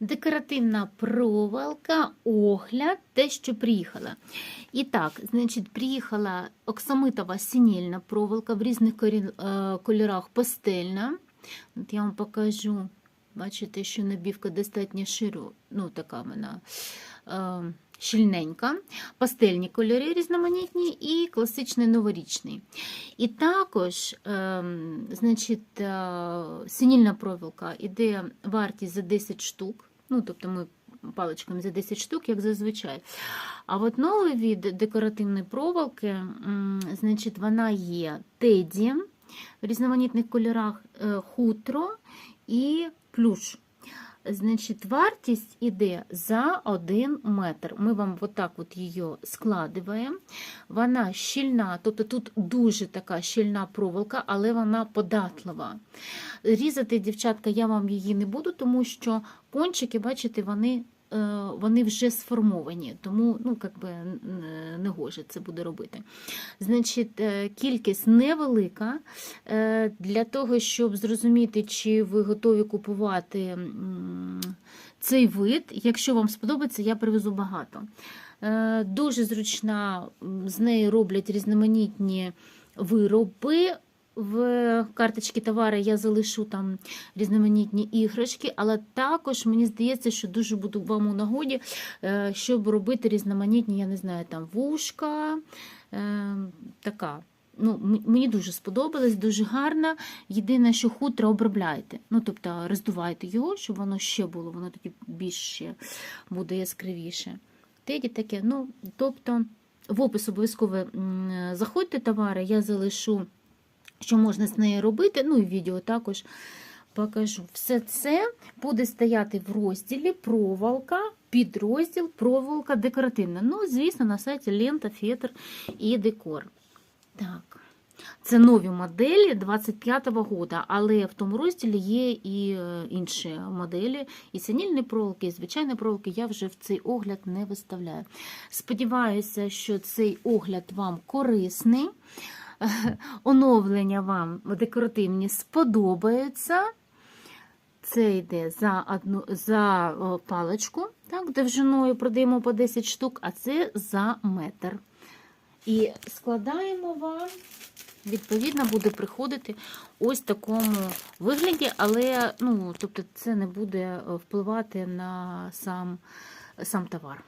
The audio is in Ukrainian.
Декоративна провалка, огляд, те, що приїхала. І так, значить, приїхала оксамитова синільна проволока в різних е, кольорах пастельна. От я вам покажу. Бачите, що набівка достатньо широка, ну така вона щільненька. Пастельні кольори різноманітні і класичний новорічний. І також, ем, значить, е, синільна проволока іде вартість за 10 штук. Ну, тобто ми паличками за 10 штук, як зазвичай. А от новий від декоративної проволоки, значить, вона є теді в різноманітних кольорах, е, хутро і плюш. Значить, вартість іде за 1 метр. Ми вам отак от її складуємо. Вона щільна, тобто тут дуже така щільна проволока, але вона податлива. Різати, дівчатка, я вам її не буду, тому що кончики, бачите, вони. Е, Вони вже сформовані, тому ну, як би, не гоже це буде робити. Значить, е, кількість невелика. Е, Для того, щоб зрозуміти, чи ви готові купувати цей вид, якщо вам сподобається, я привезу багато. Дуже зручна, з неї роблять різноманітні вироби. В карточці товари я залишу там різноманітні іграшки, але також мені здається, що дуже буду вам у нагоді, е, щоб робити різноманітні, я не знаю, там вушка. е, Така. Ну, мені дуже сподобалось, дуже гарна. Єдине, що хутро обробляйте. Ну, тобто роздувайте його, щоб воно ще було, воно тоді більш буде яскравіше. Теді таке, ну, тобто, в опис обов'язково заходьте товари, я залишу, що можна з нею робити. Ну і відео також покажу. Все це буде стояти в розділі проволока, підрозділ проволока декоративна. Ну, звісно, на сайті Лента, Фетр і Декор. Так. Це нові моделі 25-го года, але в тому розділі є і е, інші моделі, і синільні проволоки, і звичайні проволоки я вже в цей огляд не виставляю. Сподіваюся, що цей огляд вам корисний. Оновлення вам декоративні сподобаються. Це йде за одну за паличку, так, довжиною продаємо по 10 штук, а це за метр. І складаємо вам, відповідно, буде приходити ось в такому вигляді, але ну, тобто це не буде е, впливати на сам, сам товар.